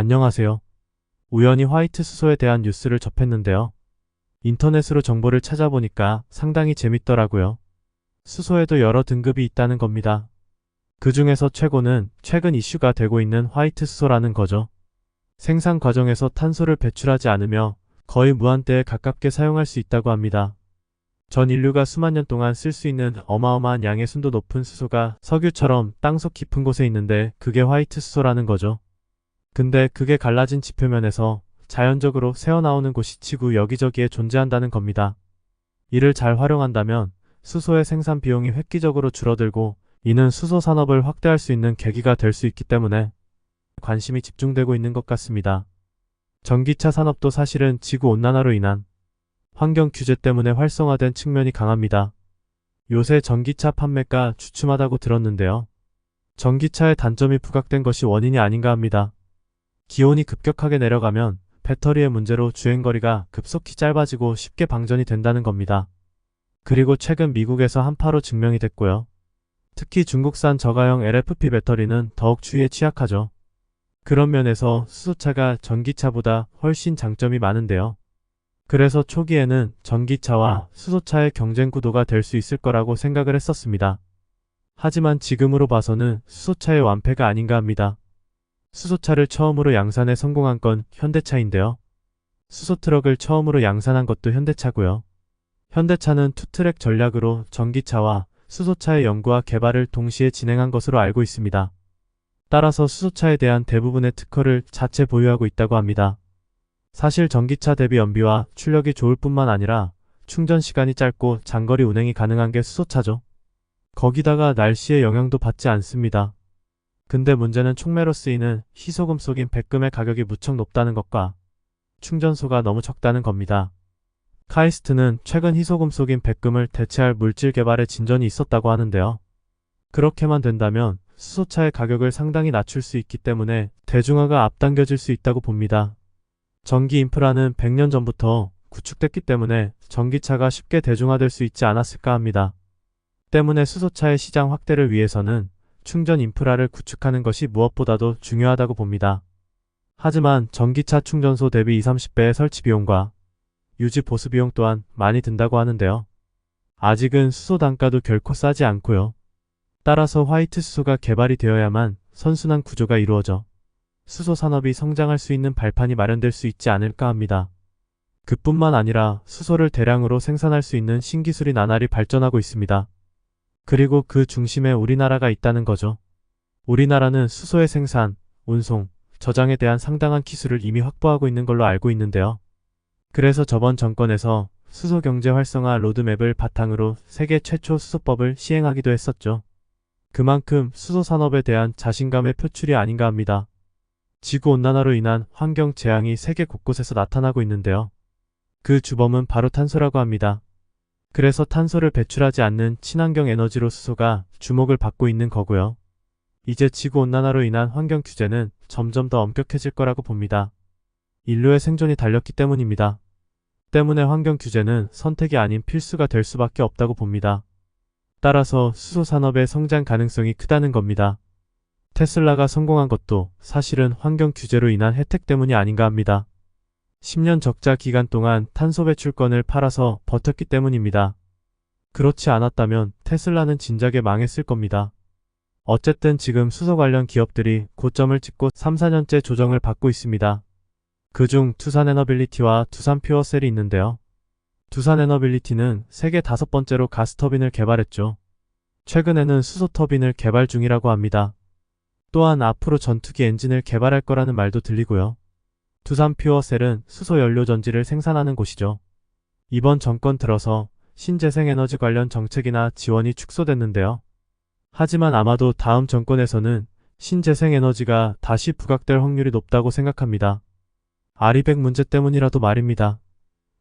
안녕하세요. 우연히 화이트 수소에 대한 뉴스를 접했는데요. 인터넷으로 정보를 찾아보니까 상당히 재밌더라고요. 수소에도 여러 등급이 있다는 겁니다. 그 중에서 최고는 최근 이슈가 되고 있는 화이트 수소라는 거죠. 생산 과정에서 탄소를 배출하지 않으며 거의 무한대에 가깝게 사용할 수 있다고 합니다. 전 인류가 수만 년 동안 쓸 수 있는 어마어마한 양의 순도 높은 수소가 석유처럼 땅속 깊은 곳에 있는데 그게 화이트 수소라는 거죠. 근데 그게 갈라진 지표면에서 자연적으로 새어나오는 곳이 지구 여기저기에 존재한다는 겁니다. 이를 잘 활용한다면 수소의 생산 비용이 획기적으로 줄어들고 이는 수소 산업을 확대할 수 있는 계기가 될 수 있기 때문에 관심이 집중되고 있는 것 같습니다. 전기차 산업도 사실은 지구 온난화로 인한 환경 규제 때문에 활성화된 측면이 강합니다. 요새 전기차 판매가 주춤하다고 들었는데요. 전기차의 단점이 부각된 것이 원인이 아닌가 합니다. 기온이 급격하게 내려가면 배터리의 문제로 주행거리가 급속히 짧아지고 쉽게 방전이 된다는 겁니다. 그리고 최근 미국에서 한파로 증명이 됐고요. 특히 중국산 저가형 LFP 배터리는 더욱 추위에 취약하죠. 그런 면에서 수소차가 전기차보다 훨씬 장점이 많은데요. 그래서 초기에는 전기차와 수소차의 경쟁 구도가 될 수 있을 거라고 생각을 했었습니다. 하지만 지금으로 봐서는 수소차의 완패가 아닌가 합니다. 수소차를 처음으로 양산에 성공한 건 현대차인데요. 수소 트럭을 처음으로 양산한 것도 현대차고요. 현대차는 투트랙 전략으로 전기차와 수소차의 연구와 개발을 동시에 진행한 것으로 알고 있습니다. 따라서 수소차에 대한 대부분의 특허를 자체 보유하고 있다고 합니다. 사실 전기차 대비 연비와 출력이 좋을 뿐만 아니라 충전 시간이 짧고 장거리 운행이 가능한 게 수소차죠. 거기다가 날씨의 영향도 받지 않습니다. 근데 문제는 촉매로 쓰이는 희소금 속인 백금의 가격이 무척 높다는 것과 충전소가 너무 적다는 겁니다. 카이스트는 최근 희소금 속인 백금을 대체할 물질 개발에 진전이 있었다고 하는데요. 그렇게만 된다면 수소차의 가격을 상당히 낮출 수 있기 때문에 대중화가 앞당겨질 수 있다고 봅니다. 전기 인프라는 100년 전부터 구축됐기 때문에 전기차가 쉽게 대중화될 수 있지 않았을까 합니다. 때문에 수소차의 시장 확대를 위해서는 충전 인프라를 구축하는 것이 무엇보다도 중요하다고 봅니다. 하지만 전기차 충전소 대비 20, 30배의 설치 비용과 유지 보수 비용 또한 많이 든다고 하는데요. 아직은 수소 단가도 결코 싸지 않고요. 따라서 화이트 수소가 개발이 되어야만 선순환 구조가 이루어져 수소 산업이 성장할 수 있는 발판이 마련될 수 있지 않을까 합니다. 그뿐만 아니라 수소를 대량으로 생산할 수 있는 신기술이 나날이 발전하고 있습니다. 그리고 그 중심에 우리나라가 있다는 거죠. 우리나라는 수소의 생산, 운송, 저장에 대한 상당한 기술을 이미 확보하고 있는 걸로 알고 있는데요. 그래서 저번 정권에서 수소 경제 활성화 로드맵을 바탕으로 세계 최초 수소법을 시행하기도 했었죠. 그만큼 수소 산업에 대한 자신감의 표출이 아닌가 합니다. 지구 온난화로 인한 환경 재앙이 세계 곳곳에서 나타나고 있는데요. 그 주범은 바로 탄소라고 합니다. 그래서 탄소를 배출하지 않는 친환경 에너지로 수소가 주목을 받고 있는 거고요. 이제 지구 온난화로 인한 환경 규제는 점점 더 엄격해질 거라고 봅니다. 인류의 생존이 달렸기 때문입니다. 때문에 환경 규제는 선택이 아닌 필수가 될 수밖에 없다고 봅니다. 따라서 수소 산업의 성장 가능성이 크다는 겁니다. 테슬라가 성공한 것도 사실은 환경 규제로 인한 혜택 때문이 아닌가 합니다. 10년 적자 기간 동안 탄소 배출권을 팔아서 버텼기 때문입니다. 그렇지 않았다면 테슬라는 진작에 망했을 겁니다. 어쨌든 지금 수소 관련 기업들이 고점을 찍고 3, 4년째 조정을 받고 있습니다. 그중 두산에너빌리티와 두산퓨어셀이 있는데요. 두산에너빌리티는 세계 다섯 번째로 가스터빈을 개발했죠. 최근에는 수소터빈을 개발 중이라고 합니다. 또한 앞으로 전투기 엔진을 개발할 거라는 말도 들리고요. 두산퓨어셀은 수소연료 전지를 생산하는 곳이죠. 이번 정권 들어서 신재생에너지 관련 정책이나 지원이 축소됐는데요. 하지만 아마도 다음 정권에서는 신재생에너지가 다시 부각될 확률이 높다고 생각합니다. 아리백 문제 때문이라도 말입니다.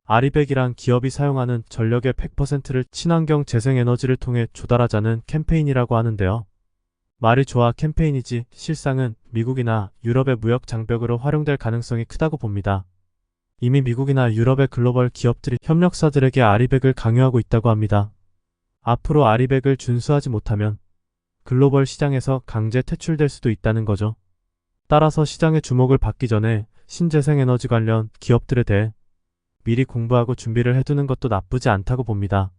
아리백이란 기업이 사용하는 전력의 100%를 친환경 재생에너지를 통해 조달하자는 캠페인이라고 하는데요. 말이 좋아 캠페인이지 실상은 미국이나 유럽의 무역 장벽으로 활용될 가능성이 크다고 봅니다. 이미 미국이나 유럽의 글로벌 기업들이 협력사들에게 아리백을 강요하고 있다고 합니다. 앞으로 아리백을 준수하지 못하면 글로벌 시장에서 강제 퇴출될 수도 있다는 거죠. 따라서 시장의 주목을 받기 전에 신재생에너지 관련 기업들에 대해 미리 공부하고 준비를 해두는 것도 나쁘지 않다고 봅니다.